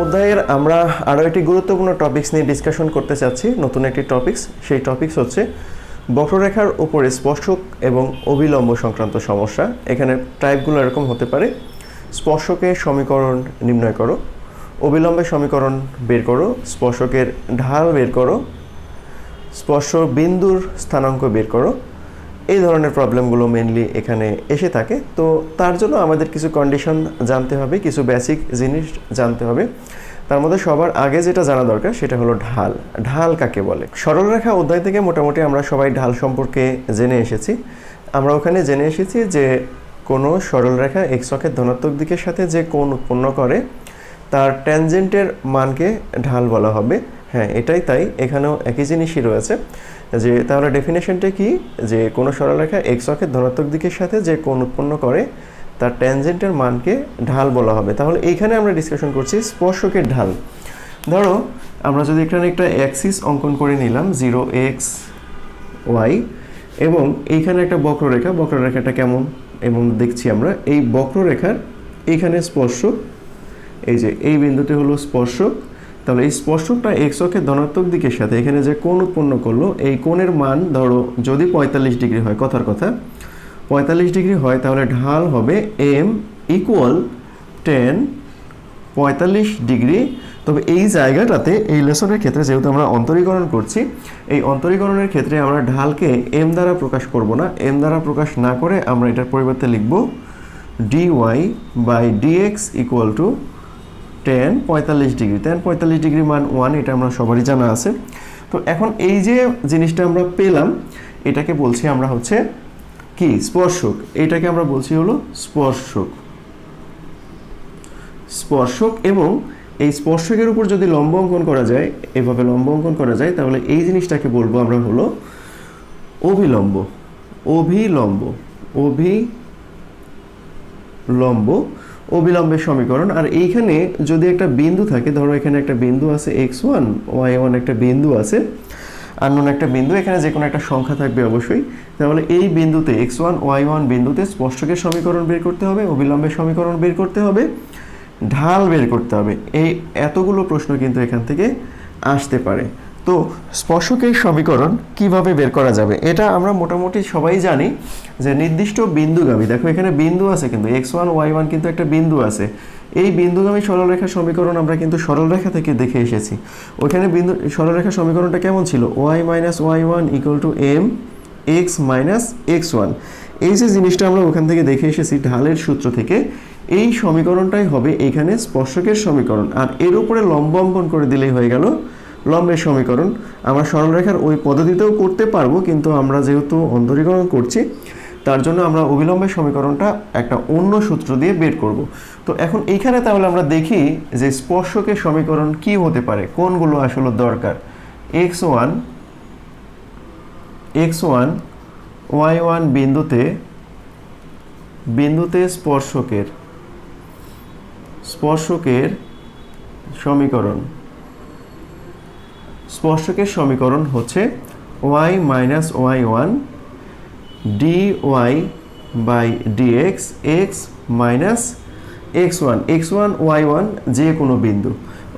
অধ্যায়ের আমরা আরও একটি গুরুত্বপূর্ণ টপিকস নিয়ে ডিসকাশন করতে চাচ্ছি, নতুন একটি টপিকস সেই টপিকস হচ্ছে বক্ররেখার উপরে স্পর্শক এবং অবিলম্ব সংক্রান্ত সমস্যা। এখানে টাইপগুলো এরকম হতে পারে। স্পর্শকের সমীকরণ নির্ণয় করো, অবিলম্বে সমীকরণ বের করো, স্পর্শকের ঢাল বের করো স্পর্শ বিন্দুর স্থানাঙ্ক বের করো এই ধরনের প্রবলেমগুলো মেনলি এখানে এসে থাকে। তো তার জন্য আমাদের কিছু কন্ডিশন জানতে হবে, কিছু বেসিক জিনিস জানতে হবে। তার মধ্যে সবার আগে যেটা জানা দরকার, সেটা হলো ঢাল। ঢাল কাকে বলে? সরলরেখা অধ্যায় থেকে মোটামুটি আমরা সবাই ঢাল সম্পর্কে জেনে এসেছি। আমরা ওখানে জেনে এসেছি যে কোনো সরলরেখা এক্স অক্ষের ধনাত্মক দিকের সাথে যে কোণ উৎপন্ন করে, তার ট্যানজেন্টের মানকে ঢাল বলা হবে। হ্যাঁ এটাই তাই। এখানেও একই জিনিসই রয়েছে যে তাহলে ডেফিনেশনটা কি? যে কোনো সরলরেখা এক্স অক্ষের ধনাত্মক দিকের সাথে যে কোণ উৎপন্ন করে, তার ট্যানজেন্টের মানকে ঢাল বলা হবে। তাহলে এইখানে আমরা ডিসকাশন করছি স্পর্শকের ঢাল। ধরো, আমরা যদি এখানে একটা অ্যাক্সিস অঙ্কন করে নিলাম জিরো এক্স ওয়াই এবং এইখানে একটা বক্ররেখা, বক্ররেখাটা কেমন? এবং দেখছি আমরা, এই বক্ররেখার এইখানে স্পর্শক, এই যে এই বিন্দুটি হলো স্পর্শক তাহলে এই স্পর্শকটা এক্স অক্ষের ধনাত্মক দিকের সাথে এখানে যে কোণ উৎপন্ন করল, এই কোণের মান ধরো যদি পঁয়তাল্লিশ ডিগ্রি হয়, কথার কথা, পঁয়তাল্লিশ ডিগ্রি হয়, তাহলে ঢাল হবে এম ইকুয়াল টেন পঁয়তাল্লিশ ডিগ্রি। তবে এই জায়গাটাতে, এই লেসনের ক্ষেত্রে যেহেতু আমরা অন্তরীকরণ করছি, এই অন্তরীকরণের ক্ষেত্রে আমরা ঢালকে এম দ্বারা প্রকাশ করব না। এম দ্বারা প্রকাশ না করে আমরা এটার পরিবর্তে লিখব D Y by D X equal to tan পঁয়তাল্লিশ ডিগ্রি। টেন পঁয়তাল্লিশ ডিগ্রি মান ওয়ান এটা আমরা সবারই জানা আছে। তো এখন এই যে জিনিসটা আমরা পেলাম, এটাকে বলছি আমরা হচ্ছে কি? স্পর্শক। এইটাকে আমরা বলছি হলো স্পর্শক। স্পর্শক এবং এই স্পর্শকের উপর যদি লম্ব অঙ্কন করা যায়, এভাবে লম্ব অঙ্কন করা যায়, তাহলে এই জিনিসটাকে বলব আমরা হলো অভিলম্ব। অভিলম্ব। অভিলম্ব। অবিলম্বের সমীকরণ। আর এইখানে যদি একটা বিন্দু থাকে, ধরো এখানে একটা বিন্দু আছে এক্স ওয়ান ওয়াই ওয়ান একটা বিন্দু আছে আননোন একটা বিন্দু, এখানে যে কোনো একটা সংখ্যা থাকবে অবশ্যই। তাহলে এই বিন্দুতে এক্স ওয়ান ওয়াই ওয়ান বিন্দুতে স্পর্শকের সমীকরণ বের করতে হবে অবিলম্বের সমীকরণ বের করতে হবে, ঢাল বের করতে হবে। এই এতগুলো প্রশ্ন কিন্তু এখান থেকে আসতে পারে। তো স্পর্শকের সমীকরণ কীভাবে বের করা যাবে? এটা আমরা মোটামুটি সবাই জানি যে নির্দিষ্ট বিন্দুগামী, দেখো এখানে বিন্দু আছে কিন্তু, এক্স ওয়ান, ওয়াই ওয়ান কিন্তু একটা বিন্দু আছে। এই বিন্দুগামী সরলরেখা সমীকরণ আমরা কিন্তু সরলরেখা থেকে দেখে এসেছি। ওইখানে বিন্দু, সরলরেখা সমীকরণটা কেমন ছিল? Y minus Y one equal to M X minus X one. এই যে জিনিসটা আমরা ওখান থেকে দেখে এসেছি ঢালের সূত্র থেকে, এই সমীকরণটাই হবে এইখানে স্পর্শকের সমীকরণ। আর এর উপরে লম্ব অঙ্কন করে দিলেই হয়ে গেল। লম্বের সমীকরণ। আমরা সরলরেখার ওই পদ্ধতিতেও করতে পারব, কিন্তু আমরা যেহেতু অন্তরীকরণ করছি, তার জন্য আমরা অবিলম্বের সমীকরণটা একটা অন্য সূত্র দিয়ে বের করব। তো এখন এইখানে তাহলে আমরা দেখি যে স্পর্শকের সমীকরণ কি হতে পারে, কোনগুলো আসলে দরকার। X one X one Y one বিন্দুতে বিন্দুতে স্পর্শকের স্পর্শকের সমীকরণ। স্পর্শকের সমীকরণ হচ্ছে Y minus Y one D Y by D X X X minus X one X one Y one যে কোনো বিন্দু।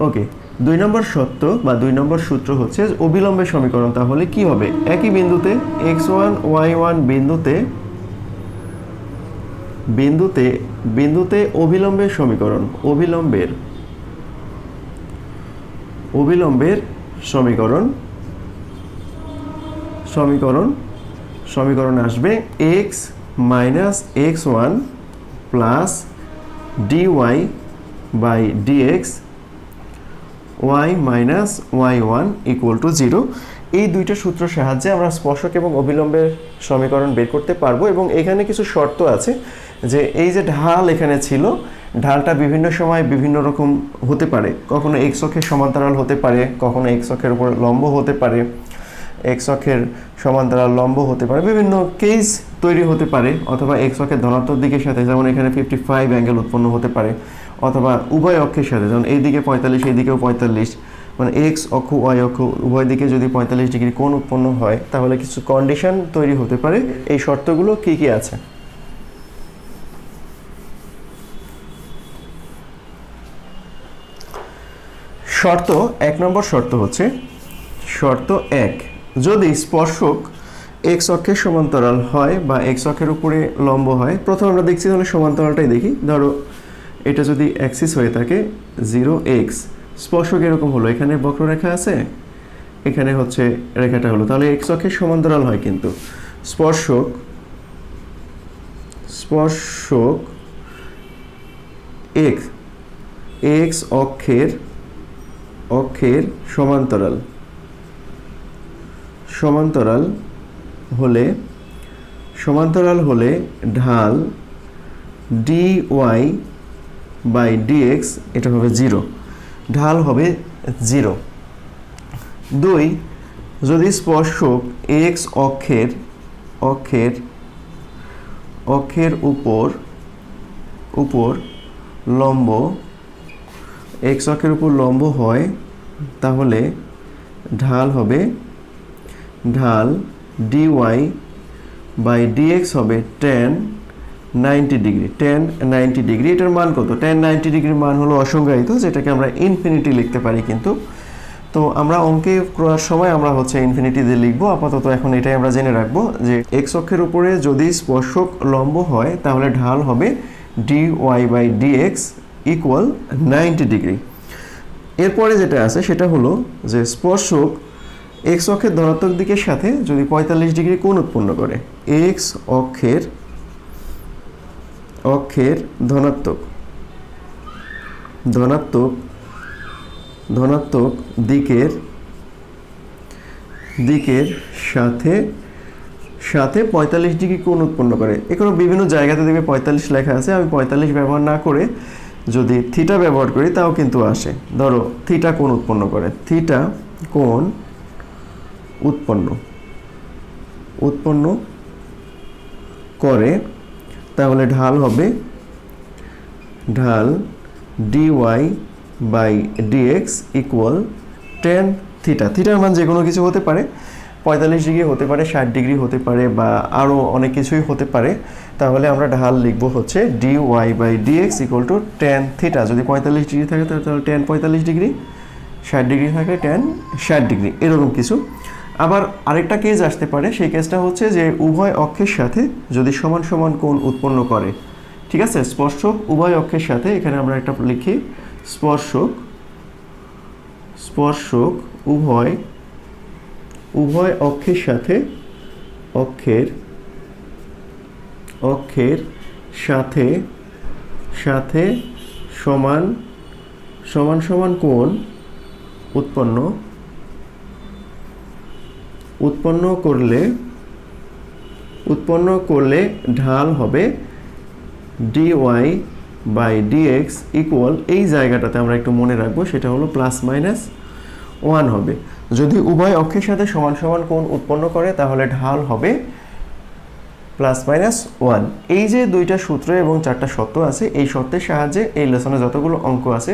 ওকে দুই নম্বর সত্য বা দুই নম্বর সূত্র হচ্ছে অবিলম্বের সমীকরণ, তাহলে কি হবে? একই বিন্দুতে এক্স ওয়ান ওয়াই ওয়ান বিন্দুতে বিন্দুতে বিন্দুতে অবিলম্বের সমীকরণ, অবিলম্বের অবিলম্বের সমীকরণ সমীকরণ সমীকরণ আসবে X minus X one plus D Y by D X Y minus Y one equal to zero এই দুইটা সূত্র সাহায্যে আমরা স্পর্শক এবং অবিলম্বের সমীকরণ বের করতে পারব এবং এখানে কিছু শর্ত আছে যে এই যে ঢাল এখানে ছিল ঢালটা বিভিন্ন সময় বিভিন্ন রকম হতে পারে। কখনো এক্স অক্ষের সমান্তরাল হতে পারে, কখনো এক্স অক্ষের উপর লম্ব হতে পারে এক্স অক্ষের সমান্তরাল লম্ব হতে পারে, বিভিন্ন কেস তৈরি হতে পারে, অথবা এক্স অক্ষের ধনাত্মক দিকের সাথে, যেমন এখানে ফিফটি ফাইভ অ্যাঙ্গেল উৎপন্ন হতে পারে, অথবা উভয় অক্ষের সাথে, যেমন এই দিকে পঁয়তাল্লিশ, এই দিকেও পঁয়তাল্লিশ মানে এক্স অক্ষ ওয়াই অক্ষ, উভয় দিকে যদি পঁয়তাল্লিশ ডিগ্রি কোণ উৎপন্ন হয়, তাহলে কিছু কন্ডিশন তৈরি হতে পারে। এই শর্তগুলো কি কি আছে? শর্ত, এক নম্বর শর্ত হচ্ছে শর্ত এক। যদি স্পর্শক এক্স অক্ষের সমান্তরাল হয় বা এক্স অক্ষের উপরে লম্ব হয়, প্রথম আমরা দেখছি তাহলে সমান্তরালটাই দেখি। ধরো, এটা যদি অ্যাক্সিস হয়ে থাকে জিরো এক্স স্পর্শক এরকম হলো। এখানে বক্ররেখা আছে, এখানে হচ্ছে রেখাটা হলো। তাহলে এক্স অক্ষের সমান্তরাল হয় কিন্তু। স্পর্শক স্পর্শক এক্স এক্স অক্ষের অক্ষের সমান্তরাল। সমান্তরাল হলে সমান্তরাল হলে ঢাল ডি ওয়াই বাই ডিএক্স এটা হবে জিরো ঢাল হবে জিরো দুই, যদি স্পর্শক এক্স অক্ষের অক্ষের অক্ষের উপর উপর লম্ব এক্স অক্ষের উপর লম্ব হয়, তাহলে ঢাল হবে ঢাল D Y by D X হবে tan ninety degree tan ninety degree এটার মান কত? টেন নাইনটি ডিগ্রির মান হলো অসংজ্ঞায়িত, যেটাকে আমরা ইনফিনিটি লিখতে পারি কিন্তু। তো আমরা অঙ্কে করার সময় আমরা হচ্ছে ইনফিনিটি দিয়ে লিখব, আপাতত এখন এটাই আমরা জেনে রাখব যে এক্স অক্ষের উপরে যদি স্পর্শক লম্ব হয়, তাহলে ঢাল হবে D Y by D X equal ninety degree এরপরে যেটা আছে, সেটা হলো যে স্পর্শক এক্স অক্ষের ধনাত্মক দিকের সাথে যদি পঁয়তাল্লিশ ডিগ্রি কোণ উৎপন্ন করে এক্স অক্ষের অক্ষের ধনাত্মক ধনাত্মক ধনাত্মক দিকের দিকের সাথে সাথে পঁয়তাল্লিশ ডিগ্রি কোণ উৎপন্ন করে। এখানে বিভিন্ন জায়গাতে দেখবে পঁয়তাল্লিশ লেখা আছে, আমি পঁয়তাল্লিশ ব্যবহার না করে যদি থিটা ব্যবহার করি, তাও কিন্তু আসে। ধরো থিটা কোণ উৎপন্ন করে? থিটা কোণ উৎপন্ন। উৎপন্ন করে, তাহলে ঢাল হবে ঢাল D Y by D X equal tan theta থিটার মান যে কোনো কিছু হতে পারে। পঁয়তাল্লিশ ডিগ্রি হতে পারে, ষাট ডিগ্রি হতে পারে বা আরও অনেক কিছুই হতে পারে, তাহলে আমরা ঢাল লিখব হচ্ছে D Y by D X equal to tan theta যদি পঁয়তাল্লিশ ডিগ্রি থাকে তাহলে টেন পঁয়তাল্লিশ ডিগ্রি, ষাট ডিগ্রি থাকে টেন ষাট ডিগ্রি, এরকম কিছু। আবার আরেকটা কেস আসতে পারে, সেই কেসটা হচ্ছে যে উভয় অক্ষের সাথে যদি সমান সমান কোণ উৎপন্ন করে, ঠিক আছে? স্পর্শক উভয় অক্ষের সাথে, এখানে আমরা একটা লিখি, স্পর্শক স্পর্শক উভয় উভয় অক্ষের সাথে, অক্ষের অক্ষের সাথে সাথে সমান সমান সমান কোণ উৎপন্ন উৎপন্ন করলে উৎপন্ন করলে ঢাল হবে ডিওয়াই বাই ডিএক্স ইকুয়াল এই জায়গাটাতে আমরা একটু মনে রাখব, সেটা হলো প্লাস মাইনাস ওয়ান হবে। যদি উভয় অক্ষের সাথে সমান সমান কোণ উৎপন্ন করে, তাহলে ঢাল হবে প্লাস মাইনাস ওয়ান এই যে দুইটা সূত্র এবং চারটা শর্ত আছে, এই শর্তের সাহায্যে এই লেসনে যতগুলো অঙ্ক আছে,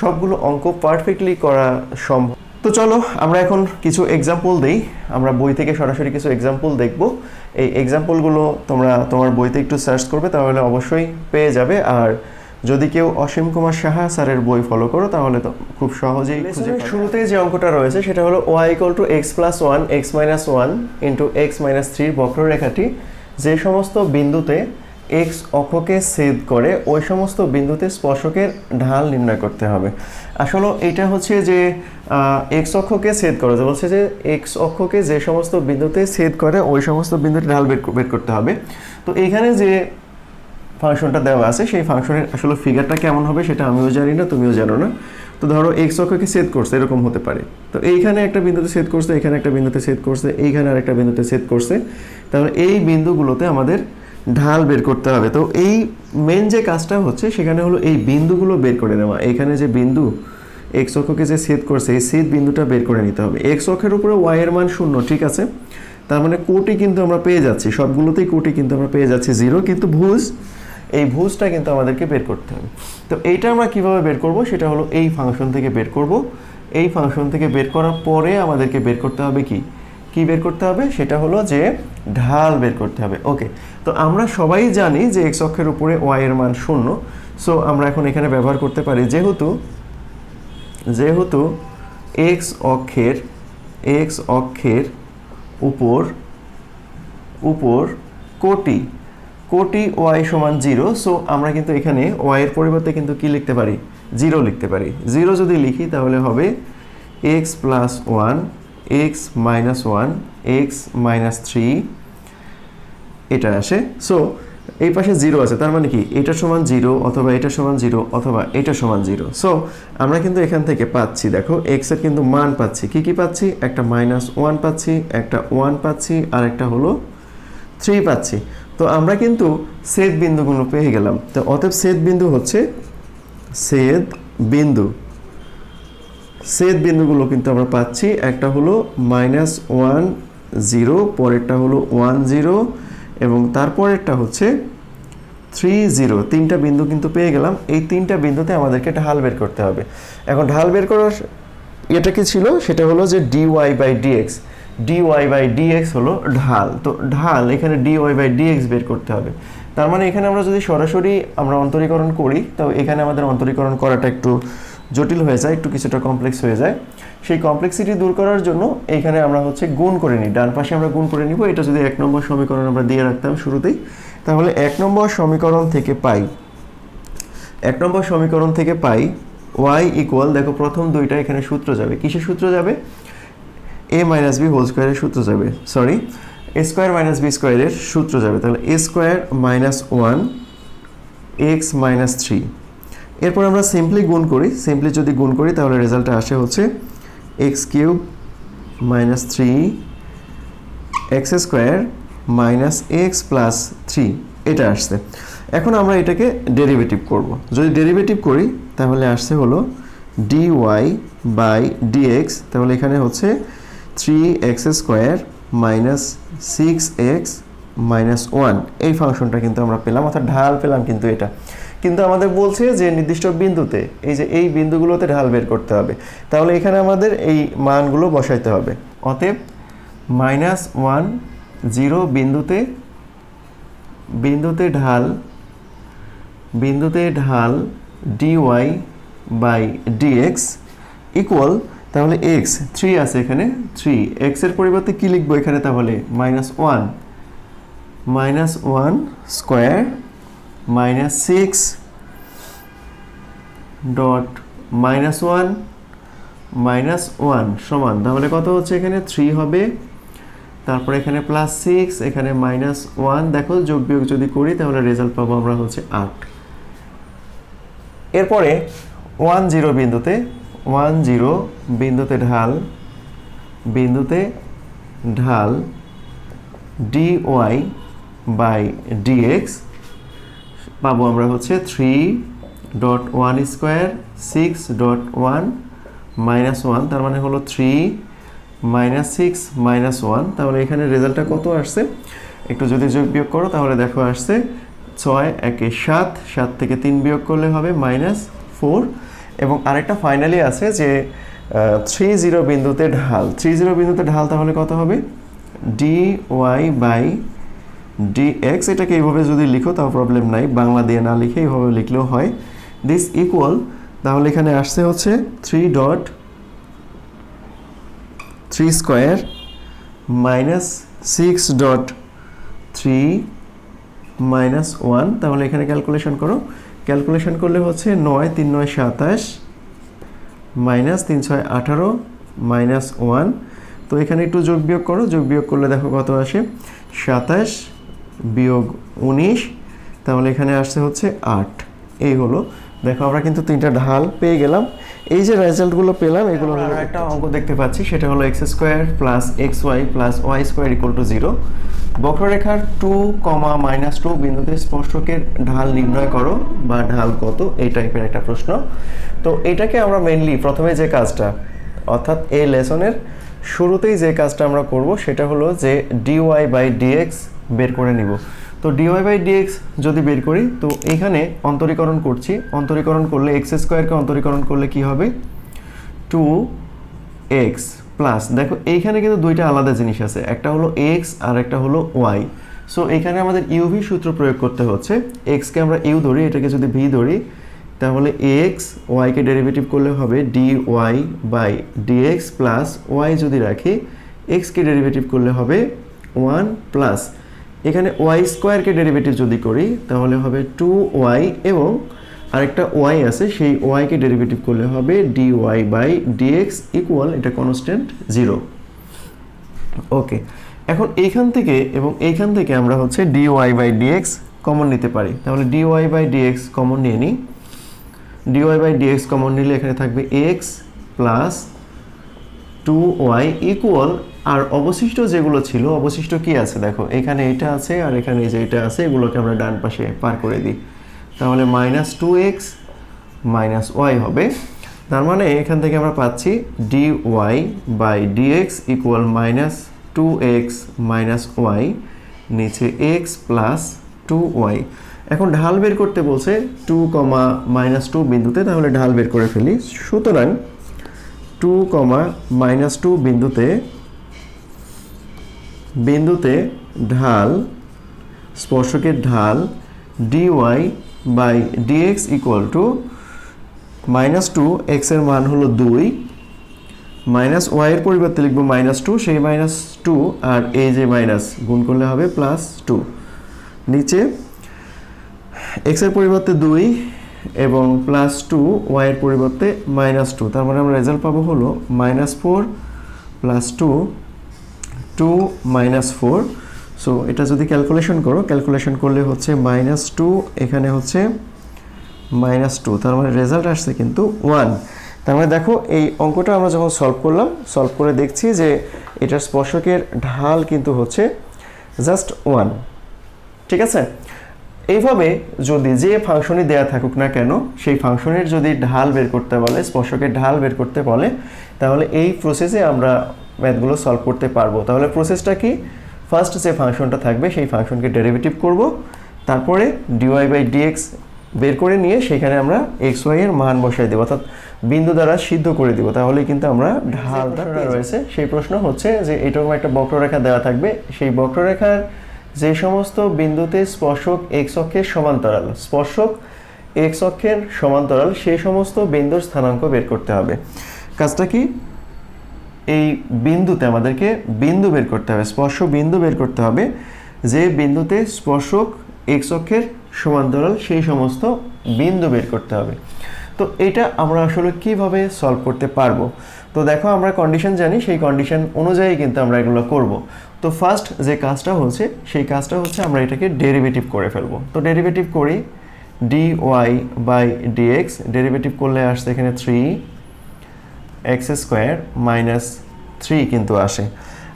সবগুলো অঙ্ক পারফেক্টলি করা সম্ভব। তো চলো, আমরা এখন কিছু এক্সাম্পল দেই। আমরা বই থেকে সরাসরি কিছু এক্সাম্পল দেখব। এই এক্সাম্পলগুলো তোমরা তোমার বইতে একটু সার্চ করবে, তাহলে অবশ্যই পেয়ে যাবে। আর যদি কেউ অসীম কুমার সাহা স্যারের বই ফলো করো তাহলে তো খুব সহজেই খুঁজে শুরুতেই যে অঙ্কটা রয়েছে সেটা হলো Y equal to X plus one X minus one into X minus থ্রির বক্ররেখাটি যে সমস্ত বিন্দুতে এক্স অক্ষকে ছেদ করে ওই সমস্ত বিন্দুতে স্পর্শকের ঢাল নির্ণয় করতে হবে। আসলে এটা হচ্ছে যে এক্স অক্ষকে ছেদ করে যে বলছে যে এক্স অক্ষকে যে সমস্ত বিন্দুতে ছেদ করে ওই সমস্ত বিন্দুতে ঢাল বের বের করতে হবে। তো এখানে যে ফাংশনটা দেওয়া আছে, সেই ফাংশনের আসলে ফিগারটা কেমন হবে সেটা আমিও জানি না, তুমিও জানো না। তো ধরো এক্স অক্ষকে সেট করছে, এরকম হতে পারে। তো এইখানে একটা বিন্দুতে সেট করছে, এখানে একটা বিন্দুতে সেট করছে, এইখানে আরেকটা বিন্দুতে সেট করছে। তাহলে এই বিন্দুগুলোতে আমাদের ঢাল বের করতে হবে। তো এই মেন যে কাজটা হচ্ছে, সেখানে হলো এই বিন্দুগুলো বের করে নেওয়া। এখানে যে বিন্দু এক্স অক্ষকে যে সেট করছে, এই সেট বিন্দুটা বের করে নিতে হবে। এক্স অক্ষের উপরে ওয়াইয়ের মান শূন্য, ঠিক আছে? তার মানে কোটি কিন্তু আমরা পেয়ে যাচ্ছি, সবগুলোতেই কোটি কিন্তু আমরা পেয়ে যাচ্ছি জিরো কিন্তু ভুজ এই ভুজটা কিন্তু আমাদেরকে বের করতে হবে। তো এইটা আমরা কীভাবে বের করব? সেটা হলো এই ফাংশন থেকে বের করব। এই ফাংশন থেকে বের করার পরে আমাদেরকে বের করতে হবে কি? কি বের করতে হবে? সেটা হলো যে ঢাল বের করতে হবে। ওকে, তো আমরা সবাই জানি যে এক্স অক্ষের উপরে ওয়াই এর মান শূন্য। সো আমরা এখন এখানে ব্যবহার করতে পারি যেহেতু যেহেতু এক্স অক্ষের এক্স অক্ষের উপর উপর কোটি কোটি ওয়াই সমান জিরো সো আমরা কিন্তু এখানে ওয়াইয়ের পরিবর্তে কিন্তু কি লিখতে পারি? জিরো লিখতে পারি। জিরো যদি লিখি, তাহলে হবে X plus one X minus one X minus three এটা আসে। সো এই পাশে জিরো আছে, তার মানে কি? এটা সমান জিরো অথবা এটা সমান জিরো অথবা এটা সমান জিরো। সো আমরা কিন্তু এখান থেকে পাচ্ছি, দেখো এক্সের কিন্তু মান পাচ্ছি। কি কি পাচ্ছি? একটা মাইনাস ওয়ান পাচ্ছি, একটা ওয়ান পাচ্ছি, আর একটা হলো থ্রি পাচ্ছি। তো আমরা কিন্তু সেদ বিন্দুগুলো পেয়ে গেলাম। তো অতএব সেদ বিন্দু হচ্ছে সেদ বিন্দু। সেদ বিন্দুগুলো কিন্তু আমরা পাচ্ছি। একটা হলো মাইনাস ওয়ান জিরো, পরেরটা হলো ওয়ান জিরো, এবং তারপরেরটা হচ্ছে থ্রি জিরো। তিনটা বিন্দু কিন্তু পেয়ে গেলাম। এই তিনটা বিন্দুতে আমাদেরকে ঢাল বের করতে হবে। এখন ঢাল বের করার এটা কি ছিল? সেটা হলো যে D Y by D X D Y by D X হলো ঢাল। তো ঢাল, এখানে ডি ওয়াই বাই ডিএক্স বের করতে হবে। তার মানে এখানে আমরা যদি সরাসরি আমরা অন্তরীকরণ করি, তো এখানে আমাদের অন্তরীকরণ করাটা একটু জটিল হয়ে যায়, একটু কিছুটা কমপ্লেক্স হয়ে যায়। সেই কমপ্লেক্সিটি দূর করার জন্য এখানে আমরা হচ্ছে গুণ করে নিই। ডান পাশে আমরা গুণ করে নিব, এটা যদি এক নম্বর সমীকরণ আমরা দিয়ে রাখতাম শুরুতেই, তাহলে এক নম্বর সমীকরণ থেকে পাই, এক নম্বর সমীকরণ থেকে পাই ওয়াই ইকুয়াল দেখো প্রথম দুইটা এখানে সূত্র যাবে। কিসের সূত্র যাবে? এ মাইনাস বি হোল স্কোয়ারের সূত্র যাবে sorry A square minus B স্কোয়ারের সূত্র যাবে, তাহলে A square minus one X minus three এরপর আমরা সিম্পলি গুণ করি সিম্পলি যদি গুণ করি, তাহলে রেজাল্টটা আসে হচ্ছে X cube minus three X square minus X plus three এটা আসছে। এখন আমরা এটাকে ডেরিভেটিভ করব। যদি ডেরিভেটিভ করি, তাহলে আসছে হলো ডি ওয়াই বাই ডিএক্স তাহলে এখানে হচ্ছে three X square minus six X minus one এই ফাংশনটা কিন্তু আমরা পেলাম, অর্থাৎ ঢাল পেলাম কিন্তু এটা। কিন্তু আমাদের বলছে যে নির্দিষ্ট বিন্দুতে, এই যে এই বিন্দুগুলোতে ঢাল বের করতে হবে। তাহলে এখানে আমাদের এই মানগুলো বসাইতে হবে। অতএব মাইনাস ওয়ান জিরো বিন্দুতে বিন্দুতে ঢাল বিন্দুতে ঢাল D Y by D X equal তাহলে এক্স থ্রি আছে এখানে থ্রি এক্সের পরিবর্তে কী লিখব এখানে তাহলে? Minus one minus one square minus six dot minus one minus one সমান। তাহলে কত হচ্ছে এখানে? থ্রি হবে। তারপর এখানে প্লাস সিক্স এখানে মাইনাস ওয়ান দেখো যোগ বিয়োগ যদি করি তাহলে রেজাল্ট পাবো আমরা হচ্ছে আট। এরপরে ওয়ান জিরো বিন্দুতে ওয়ান জিরো, বিন্দুতে ঢাল বিন্দুতে ঢাল ডি ওয়াই বাই ডিএক্স পাবো আমরা হচ্ছে three dot one square six dot one minus one তার মানে হলো three minus six minus one তাহলে এখানে রেজাল্টটা কত আসছে? একটু যদি যোগ বিয়োগ করো তাহলে দেখো আসছে ছয়, একে সাত সাত থেকে তিন বিয়োগ করলে হবে মাইনাস ফোর এবং আরেকটা ফাইনালি আছে যে থ্রি জিরো বিন্দুতে ঢাল। থ্রি জিরো বিন্দুতে ঢাল তাহলে কত হবে? D Y by D X এটাকে এইভাবে যদি লিখো তাও প্রবলেম নাই। বাংলা দিয়ে না লিখে এইভাবে লিখলেও হয়। দিস ইকুয়াল তাহলে এখানে আসছে হচ্ছে three dot three square minus six dot three minus one তাহলে এখানে ক্যালকুলেশন করো। ক্যালকুলেশন করলে হচ্ছে নয়, তিন, নয়, সাতাশ, মাইনাস তিন, ছয়, আঠারো, মাইনাস ওয়ান। তো এখানে একটু যোগ বিয়োগ করো, যোগ বিয়োগ করলে দেখো কত আসে? সাতাশ বিয়োগ উনিশ, তাহলে এখানে আসছে হচ্ছে আট। এই হলো দেখো আমরা কিন্তু তিনটা ঢাল পেয়ে গেলাম। এই যে রেজাল্টগুলো পেলাম এগুলো আমরা একটা অঙ্ক দেখতে পাচ্ছি সেটা হলো X square plus X Y plus Y square equal to zero বক্ররেখার টু কমা মাইনাস টু বিন্দুতে স্পর্শকের ঢাল নির্ণয় করো বা ঢাল কত এই টাইপের একটা প্রশ্ন। তো এটাকে আমরা মেনলি প্রথমে যে কাজটা অর্থাৎ এই লেসনের শুরুতেই যে কাজটা আমরা করব সেটা হলো যে ডিওয়াই বাই ডিএক্স বের করে নিব। তো ডিওয়াই বাই ডিএক্স যদি বের করি, তো এইখানে অন্তরীকরণ করছি। অন্তরীকরণ করলে এক্স স্কোয়ারকে অন্তরীকরণ করলে কি হবে? টু এক্স প্লাস দেখো, এইখানে কিন্তু দুইটা আলাদা জিনিস আছে। একটা হলো এক্স আর একটা হলো ওয়াই সো এখানে আমাদের ইউভি সূত্র প্রয়োগ করতে হচ্ছে। এক্সকে আমরা ইউ ধরি, এটাকে যদি ভি ধরি, তাহলে এক্স ওয়াইকে ডেরিভেটিভ করলে হবে D Y by D X plus Y যদি রাখি এক্সকে ডেরিভেটিভ করলে হবে ওয়ান প্লাস এখানে ওয়াই স্কোয়ারকে ডেরিভেটিভ যদি করি, তাহলে হবে টু ওয়াই এবং আরেকটা ওয়াই আছে, সেই ওয়াইকে ডেরিভেটিভ করলে হবে D Y by D X equal এটা কনস্ট্যান্ট জিরো ওকে এখন এইখান থেকে এবং এইখান থেকে আমরা হচ্ছে D Y by D X common নিতে পারি। তাহলে D Y by D X common নিয়ে নিই। D Y by D X common নিলে এখানে থাকবে X plus two Y equal আর অবশিষ্ট যেগুলো ছিল, অবশিষ্ট কি আছে? দেখো, এখানে এটা আছে আর এখানে যে এটা আছে, এগুলোকে আমরা ডান পাশে পার করে দিই। তাহলে minus two X minus Y হবে। তার মানে এখান থেকে আমরা পাচ্ছি D Y by D X equal minus two X minus Y নিচে এক্স প্লাস টু ওয়াই এখন ঢাল বের করতে বলছে টু কমা মাইনাস টু বিন্দুতে, তাহলে ঢাল বের করে ফেলি। সুতরাং টু কমা মাইনাস টু বিন্দুতে বিন্দুতে ঢাল, স্পর্শকের ঢাল D Y by D X equal to minus two এক্সের মান হলো দুই মাইনাস ওয়াইয়ের পরিবর্তে লিখব মাইনাস টু সেই মাইনাস টু আর এই যে মাইনাস গুণ করলে হবে প্লাস টু নিচে এক্সের পরিবর্তে দুই এবং প্লাস টু ওয়াইয়ের পরিবর্তে মাইনাস টু তার মানে আমরা রেজাল্ট পাবো হলো minus four plus two two minus four so এটা যদি ক্যালকুলেশন করো ক্যালকুলেশন করলে হচ্ছে মাইনাস টু এখানে হচ্ছে মাইনাস টু তার মানে রেজাল্ট আসছে কিন্তু ওয়ান তার মানে দেখো, এই অঙ্কটা আমরা যখন সলভ করলাম সলভ করে দেখছি যে এটার স্পর্শকের ঢাল কিন্তু হচ্ছে জাস্ট ওয়ান ঠিক আছে? এইভাবে যদি যে ফাংশনই দেয়া থাকুক না কেন, সেই ফাংশনের যদি ঢাল বের করতে বলে, স্পর্শকের ঢাল বের করতে বলে, তাহলে এই প্রসেসে আমরা ম্যাথগুলো সলভ করতে পারব। তাহলে প্রসেসটা কি? ফার্স্ট যে ফাংশনটা থাকবে সেই ফাংশনকে ডেরিভেটিভ করব। তারপরে ডিওয়াই বাই ডিএক্স বের করে নিয়ে সেখানে আমরা এক্স ওয়াই এর মান বসাই দেবো। অর্থাৎ বিন্দু দ্বারা সিদ্ধ করে দিব। তাহলে কিন্তু আমরা ঢাল ঢালটা রয়েছে। সেই প্রশ্ন হচ্ছে যে এরকম একটা বক্ররেখা দেওয়া থাকবে। সেই বক্ররেখার যে সমস্ত বিন্দুতে স্পর্শক এক্স অক্ষের সমান্তরাল স্পর্শক এক্স অক্ষের সমান্তরাল সেই সমস্ত বিন্দুর স্থানাঙ্ক বের করতে হবে। কাজটা কি? এই বিন্দুতে আমাদেরকে বিন্দু বের করতে হবে, স্পর্শ বিন্দু বের করতে হবে, যে বিন্দুতে স্পর্শক এক্স অক্ষের সমান্তরাল সেই সমস্ত বিন্দু বের করতে হবে। তো এটা আমরা আসলে কীভাবে সলভ করতে পারব? তো দেখো আমরা কন্ডিশন জানি, সেই কন্ডিশন অনুযায়ী কিন্তু আমরা এগুলো করব। তো ফার্স্ট যে কাজটা হচ্ছে, সেই কাজটা হচ্ছে আমরা এটাকে ডেরিভেটিভ করে ফেলব। তো ডেরিভেটিভ করি D Y by D X derivative করলে আসছে এখানে three X square minus three কিন্তু আসে।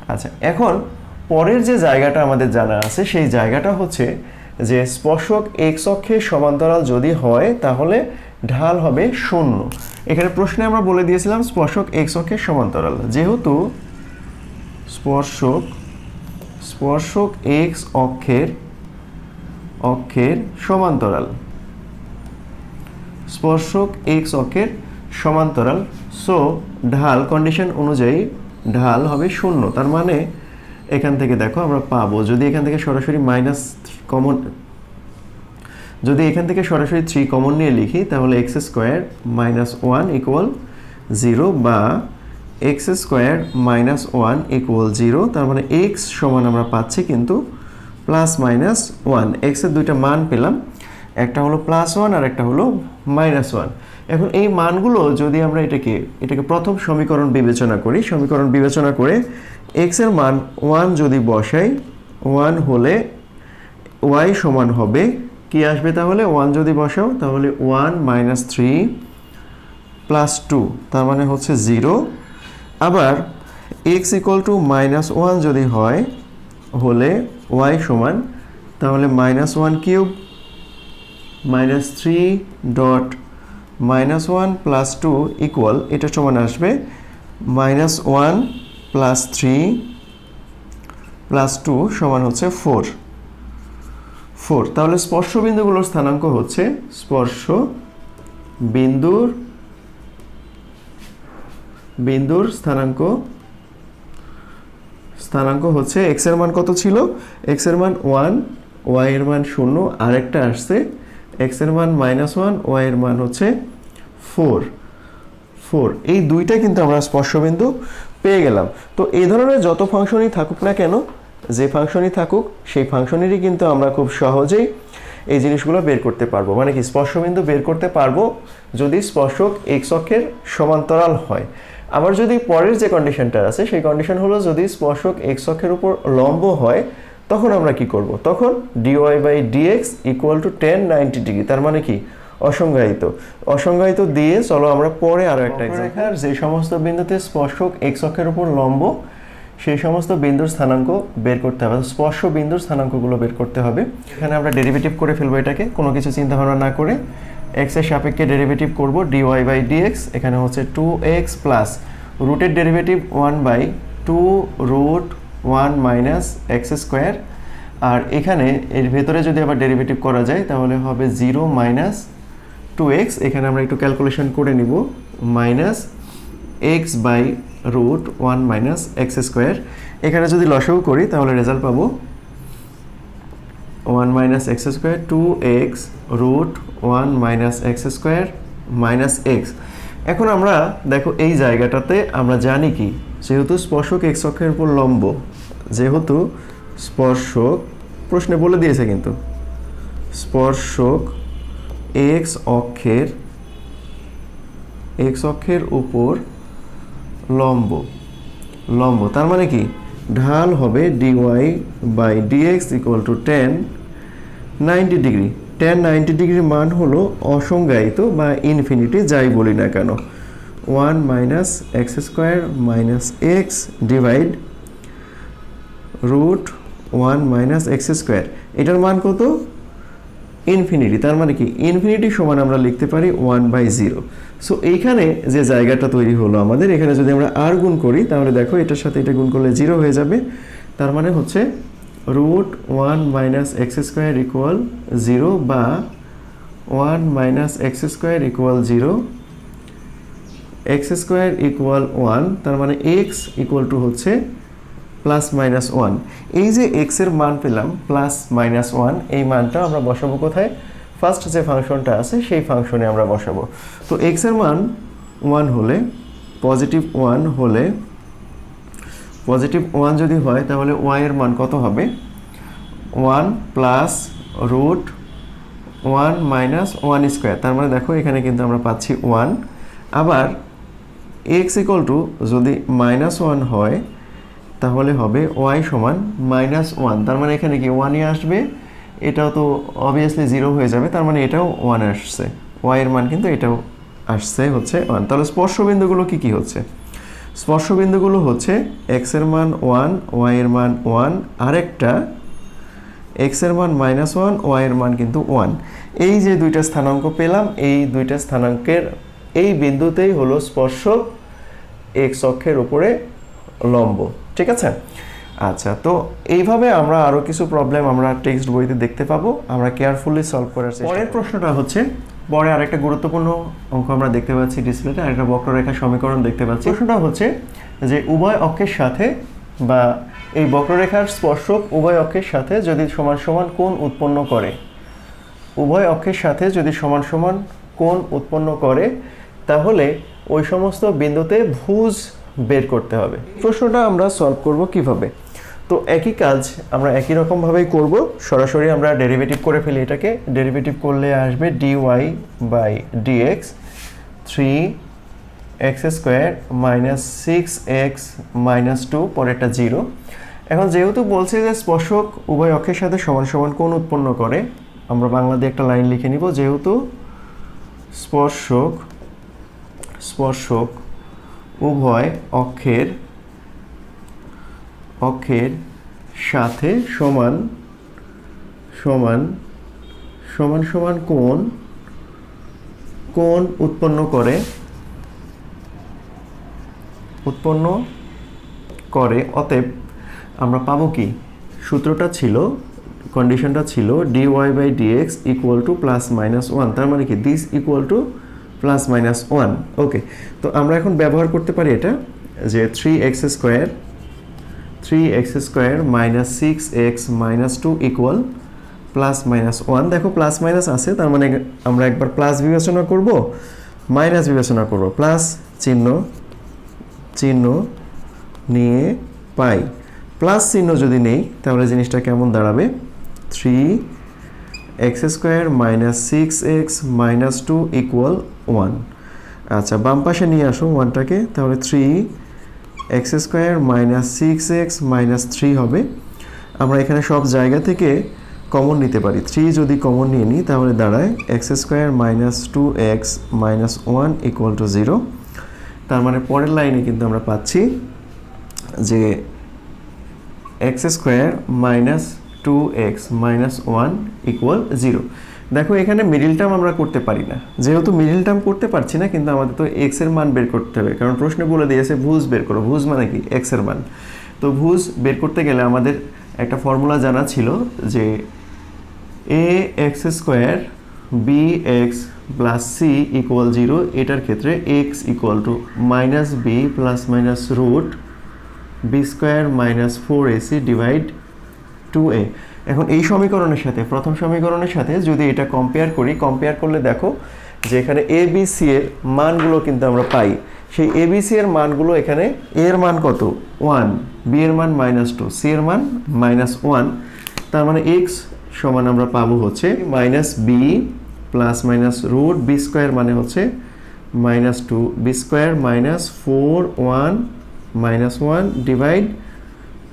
আচ্ছা এখন পরের যে জায়গাটা আমাদের জানা আছে, সেই জায়গাটা হচ্ছে যে স্পর্শক এক্স অক্ষের সমান্তরাল যদি হয়, তাহলে ঢাল হবে শূন্য। এখানে প্রশ্নে আমরা বলে দিয়েছিলাম স্পর্শক এক্স অক্ষের সমান্তরাল। যেহেতু স্পর্শক স্পর্শক এক্স অক্ষের অক্ষের সমান্তরাল। স্পর্শক এক্স অক্ষের সমান্তরাল। সো ঢাল কন্ডিশন অনুযায়ী ঢাল হবে শূন্য। তার মানে এখান থেকে দেখো আমরা পাবো, যদি এখান থেকে সরাসরি মাইনাস কমন যদি এখান থেকে সরাসরি থ্রি কমন নিয়ে লিখি, তাহলে X square minus one equal zero বা X square minus one equal zero তার মানে এক্স সমান আমরা পাচ্ছি কিন্তু প্লাস মাইনাস ওয়ান এক্সের দুইটা মান পেলাম, একটা হলো প্লাস ওয়ান আর একটা হলো মাইনাস ওয়ান এখন এই মানগুলো যদি আমরা এটাকে এটাকে প্রথম সমীকরণ বিবেচনা করি, সমীকরণ বিবেচনা করে এক্সের মান ওয়ান যদি বসাই ওয়ান হলে ওয়াই সমান হবে, কি আসবে তাহলে? ওয়ান যদি বসাও, তাহলে one minus three plus two তার মানে হচ্ছে জিরো আবার X equal to minus one যদি হয়, হলে ওয়াই সমান, তাহলে minus one cube minus three dot minus one plus two equal এটা সমান আসবে minus one plus three plus two সমান হচ্ছে ফোর ফোর তাহলে স্পর্শ বিন্দুগুলোর স্থানাঙ্ক হচ্ছে স্পর্শ বিন্দুর বিন্দুর স্থানাঙ্ক স্থানাঙ্ক হচ্ছে এক্সের মান কত ছিল? এক্সের মান ওয়ান ওয়াই এর মান শূন্য, আরেকটা আসছে এক্সের মান মাইনাস ওয়ান ওয়াই এর মান হচ্ছে ফোর ফোর। এই দুইটা কিন্তু আমরা স্পর্শবিন্দু পেয়ে গেলাম। তো এই ধরনের যত ফাংশনই থাকুক না কেন, যে ফাংশনই থাকুক, সেই ফাংশনেরই কিন্তু আমরা খুব সহজেই এই জিনিসগুলো বের করতে পারব। মানে কি, স্পর্শবিন্দু বের করতে পারব যদি স্পর্শক এক্স অক্ষের সমান্তরাল হয়। আবার যদি পরের যে কন্ডিশনটা আছে, সেই কন্ডিশন হলো যদি স্পর্শক এক্স অক্ষের উপর লম্ব হয়, তখন আমরা কি করব? তখন D Y by D X equal to tan ninety degree তার মানে কি অসংজ্ঞায়িত। অসংজ্ঞায়িত দিয়ে চলো আমরা পরে আরও একটা রেখার যে সমস্ত বিন্দুতে স্পর্শক এক্স অক্ষের উপর লম্ব সেই সমস্ত বিন্দুর স্থানাঙ্ক বের করতে হবে। স্পর্শ বিন্দুর স্থানাঙ্কগুলো বের করতে হবে। এখানে আমরা ডেরিভেটিভ করে ফেলব এটাকে। কোনো কিছু চিন্তা ভাবনা না করে এক্সের সাপেক্ষে ডেরিভেটিভ করব ডিওয়াই বাই ডিএক্স এখানে হচ্ছে টু এক্স প্লাস রুটের derivative one by two root one minus X square আর এখানে এর ভেতরে যদি আবার ডেরিভেটিভ করা যায় তাহলে হবে জিরো মাইনাস টু এক্স এখানে আমরা একটু ক্যালকুলেশন করে নিব minus X by root one minus X square এখানে যদি লসাগু করি, তাহলে রেজাল্ট পাবো one minus X square two X root one minus X square minus X এখন আমরা, দেখো, এই জায়গাটাতে আমরা জানি কি, যেহেতু স্পর্শক এক্স অক্ষের উপর লম্ব, যেহেতু স্পর্শক, প্রশ্নে বলে দিয়েছে কিন্তু, স্পর্শক এক্স অক্ষের এক্স অক্ষের উপর লম্ব লম্ব, তার মানে কি? ঢাল হবে D Y by D X equal to tan ninety degree tan ninety ডিগ্রির মান হলো অসংজ্ঞায়িত বা ইনফিনিটি যাই বলি না কেন। One minus X square minus X divide root one minus X square এটার মান কত? ইনফিনিটি তার মানে কি? ইনফিনিটি সমান আমরা লিখতে পারি ওয়ান বাই জিরো সো এইখানে যে জায়গাটা তৈরি হলো আমাদের, এখানে যদি আমরা আর গুণ করি, তাহলে দেখো এটার সাথে এটা গুণ করলে জিরো হয়ে যাবে। তার মানে হচ্ছে root one minus X square equal zero বা one minus X square equal zero X square equal one তার মানে এক্স ইকুয়াল টু হচ্ছে প্লাস মাইনাস ওয়ান এই যে এক্সের মান পেলাম প্লাস মাইনাস ওয়ান এই মানটা আমরা বসাবো কোথায়? ফার্স্ট যে ফাংশনটা আছে, সেই ফাংশনে আমরা বসাবো। তো এক্সের মান ওয়ান হলে পজিটিভ ওয়ান হলে পজিটিভ ওয়ান যদি হয়, তাহলে ওয়াই এর মান কত হবে? One plus root one minus one square তার মানে দেখো, এখানে কিন্তু আমরা পাচ্ছি ওয়ান আবার এক্স ইকুয়াল টু যদি মাইনাস ওয়ান হয় তাহলে হবে ওয়াই সমান মাইনাস ওয়ান তার মানে এখানে কি ওয়ানই আসবে? এটাও তো অবভিয়াসলি জিরো হয়ে যাবে, তার মানে এটাও ওয়ান আসছে। ওয়াইয়ের মান কিন্তু এটাও আসছে হচ্ছে ওয়ান তাহলে স্পর্শবিন্দুগুলো কি কি হচ্ছে? স্পর্শবিন্দুগুলো হচ্ছে এক্সের মান ওয়ান ওয়াইয়ের মান ওয়ান আরেকটা এক্সের মান মাইনাস ওয়ান ওয়াইয়ের মান কিন্তু ওয়ান এই যে দুইটা স্থানাঙ্ক পেলাম, এই দুইটা স্থানাঙ্কের এই বিন্দুতেই হলো স্পর্শক এক্স অক্ষের উপরে লম্ব। ঠিক আছে? আচ্ছা তো এইভাবে আমরা আরও কিছু প্রবলেম আমরা টেক্সট বইতে দেখতে পাবো। আমরা কেয়ারফুলি সলভ করার চেষ্টা পরের প্রশ্নটা হচ্ছে পরে আরেকটা গুরুত্বপূর্ণ অঙ্ক আমরা দেখতে পাচ্ছি ডিসপ্লেতে আরেকটা বক্ররেখা সমীকরণ দেখতে পাচ্ছি। প্রশ্নটা হচ্ছে যে উভয় অক্ষের সাথে বা এই বক্ররেখার স্পর্শক উভয় অক্ষের সাথে যদি সমান সমান কোণ উৎপন্ন করে উভয় অক্ষের সাথে যদি সমান সমান কোণ উৎপন্ন করে তাহলে ওই সমস্ত বিন্দুতে ভুজ বের করতে হবে। প্রশ্নটা আমরা সলভ করব কীভাবে? তো একই কাজ আমরা একই রকমভাবেই করব। সরাসরি আমরা ডেরিভেটিভ করে ফেলি এটাকে। ডেরিভেটিভ করলে আসবে D Y by D X three X square minus six X minus two পরেরটা জিরো এখন যেহেতু বলছে যে স্পর্শক উভয় অক্ষের সাথে সমান সমান কোণ উৎপন্ন করে, আমরা বাংলা দিয়ে একটা লাইন লিখে নিব। যেহেতু স্পর্শক স্পর্শক উভয় অক্ষের অক্ষের সাথে সমান সমান সমান সমান কোণ কোণ উৎপন্ন করে উৎপন্ন করে। অতএব আমরা পাবো কি? সূত্রটা ছিল কন্ডিশনটা ছিল D Y by D X equal to plus minus one তার মানে কি? This equal to plus minus one okay তো আমরা এখন ব্যবহার করতে পারি এটা, যে three X square three X square minus six X minus two equal plus minus one দেখো প্লাস মাইনাস আছে, তার মানে আমরা একবার প্লাস বিবেচনা করব মাইনাস বিবেচনা করব। প্লাস চিহ্ন চিহ্ন নিয়ে পাই। প্লাস চিহ্ন যদি নেই, তাহলে জিনিসটা কেমন দাঁড়াবে? Three X square minus six X minus two equal one আচ্ছা বাম পাশে নিয়ে আসো ওয়ানটাকে, তাহলে three X square minus six X minus three হবে। আমরা এখানে সব জায়গা থেকে কমন নিতে পারি। থ্রি যদি কমন নিয়ে নিই, তাহলে দাঁড়ায় X square minus two X minus one equal to zero তার মানে পরের লাইনে কিন্তু আমরা পাচ্ছি যে X square minus two X minus one equal zero দেখো, এখানে মিডিল টার্ম আমরা করতে পারি না। যেহেতু মিডিল টার্ম করতে পারছি না, কিন্তু আমাদের তো এক্সের মান বের করতে হবে। কারণ প্রশ্নে বলে দিয়েছে ভুজ বের করো। ভুজ মানে কি? এক্সের মান। তো ভুজ বের করতে গেলে আমাদের একটা ফর্মুলা জানা ছিল যে A X square B X plus C equal zero এটার ক্ষেত্রে X equal to minus B plus minus root B square minus four A C divide two A এখন এই সমীকরণের সাথে, প্রথম সমীকরণের সাথে যদি এটা কম্পেয়ার করি কম্পেয়ার করলে দেখো যে এখানে এ বি সি এর মানগুলো কিন্তু আমরা পাই। সেই এ বি সি এর মানগুলো এখানে এ এর মান কত? ওয়ান বি এর মান মাইনাস টু সি এর মান মাইনাস ওয়ান তার মানে এক্স সমান আমরা পাবো হচ্ছে minus B plus minus root B square মানে হচ্ছে minus two B square minus four one minus one divide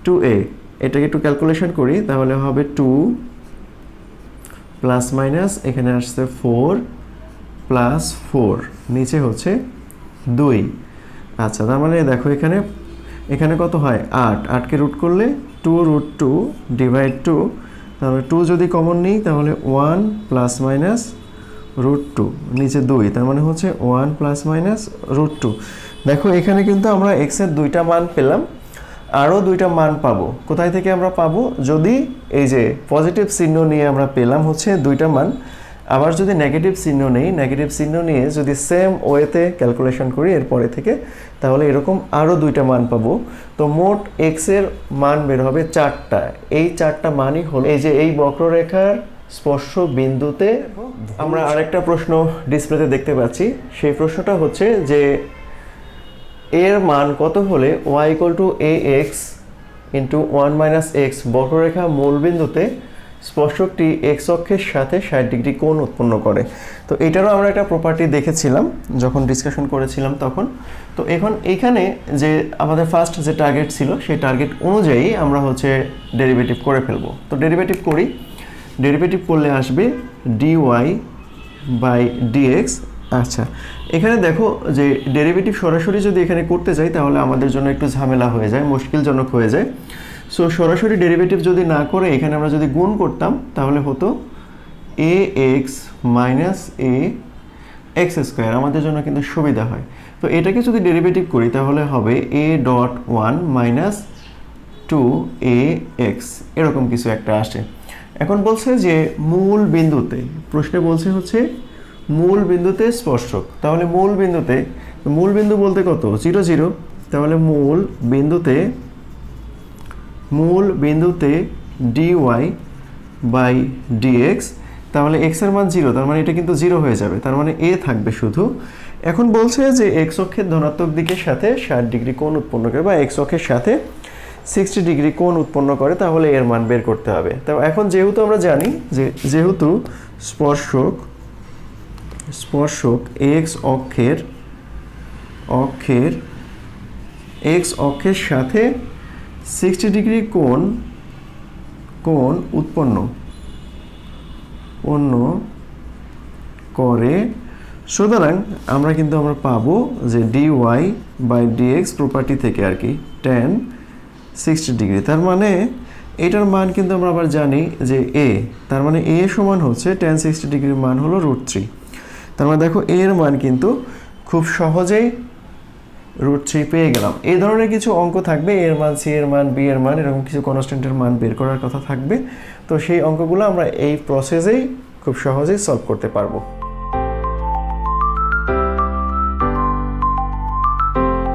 two A এটাকে একটু ক্যালকুলেশন করি, তাহলে হবে টু প্লাস মাইনাস এখানে আসছে ফোর প্লাস ফোর নিচে হচ্ছে দুই। আচ্ছা তার মানে দেখো এখানে এখানে কত হয়? আট। আটকে রুট করলে two root two divide two তাহলে টু যদি কমন নিই, তাহলে one plus minus root two নিচে দুই। তার মানে হচ্ছে one plus minus root two দেখো এখানে কিন্তু আমরা এক্সের দুইটা মান পেলাম। আরও দুইটা মান পাবো। কোথায় থেকে আমরা পাবো? যদি এই যে পজিটিভ চিহ্ন নিয়ে আমরা পেলাম হচ্ছে দুইটা মান আবার যদি নেগেটিভ চিহ্ন নেই নেগেটিভ চিহ্ন নিয়ে যদি সেম ওয়েতে ক্যালকুলেশন করি এরপরে থেকে তাহলে এরকম আরও দুইটা মান পাবো। তো মোট এক্সের মান বের হবে চারটা। এই চারটা মানই হলো এই যে এই বক্ররেখার স্পর্শ বিন্দুতে আমরা আরেকটা প্রশ্ন ডিসপ্লেতে দেখতে পাচ্ছি। সেই প্রশ্নটা হচ্ছে যে এর মান কত হলে Y equal to A X into one minus X বক্ররেখা মূলবিন্দুতে স্পর্শকটি এক্স অক্ষের সাথে ষাট ডিগ্রি কোণ উৎপন্ন করে? তো এটারও আমরা একটা প্রপার্টি দেখেছিলাম, যখন ডিসকাশন করেছিলাম তখন। তো এখন এইখানে যে আমাদের ফার্স্ট যে টার্গেট ছিল, সেই টার্গেট অনুযায়ী আমরা হচ্ছে ডেরিভেটিভ করে ফেলব। তো ডেরিভেটিভ করি। ডেরিভেটিভ করলে আসবে ডিওয়াই বাই ডিএক্স আচ্ছা এখানে দেখো যে ডেরিভেটিভ সরাসরি যদি এখানে করতে যাই, তাহলে আমাদের জন্য একটু ঝামেলা হয়ে যায়, মুশকিলজনক হয়ে যায়। সো সরাসরি ডেরিভেটিভ যদি না করে, এখানে আমরা যদি গুণ করতাম, তাহলে হতো a x minus a x square আমাদের জন্য কিন্তু সুবিধা হয়। তো এটাকে যদি ডেরিভেটিভ করি, তাহলে হবে a dot one minus two a x এরকম কিছু একটা আসে। এখন বলছে যে মূল বিন্দুতে, প্রশ্নে বলছে হচ্ছে মূল বিন্দুতে স্পর্শক। তাহলে মূল বিন্দুতে, মূল বিন্দু বলতে কত? Zero zero. তাহলে মূল বিন্দুতে মূল বিন্দুতে ডিওয়াই বাই ডিএক্স তাহলে এক্সের মান জিরো। তার মানে এটা কিন্তু জিরো হয়ে যাবে। তার মানে এ থাকবে শুধু। এখন বলছে যে এক্স অক্ষের ধনাত্মক দিকের সাথে ষাট ডিগ্রি কোণ উৎপন্ন করে বা এক্স অক্ষের সাথে সিক্সটি ডিগ্রি কোণ উৎপন্ন করে, তাহলে এর মান বের করতে হবে। তো এখন যেহেতু আমরা জানি যে, যেহেতু স্পর্শক স্পর্শক এক্স অক্ষের অক্ষের এক্স অক্ষের সাথে সিক্সটি ডিগ্রি কোণ কোণ উৎপন্ন। পণ্য করে। সুতরাং আমরা কিন্তু আমরা পাবো যে d y by d x property থেকে আর কি টেন সিক্সটি ডিগ্রি তার মানে এটার মান কিন্তু আমরা আবার জানি যে এ তার মানে এ সমান হচ্ছে টেন সিক্সটি ডিগ্রির মান হলো রুট থ্রি তার মানে দেখো এর মান কিন্তু খুব সহজেই রুট থ্রি পেয়ে গেলাম। এই ধরনের কিছু অঙ্ক থাকবে, এর মান সি এর মান বি এর মান এরকম কিছু কনস্ট্যান্টের মান বের করার কথা থাকবে। তো সেই অঙ্কগুলো আমরা এই প্রসেসেই খুব সহজেই সলভ করতে পারব।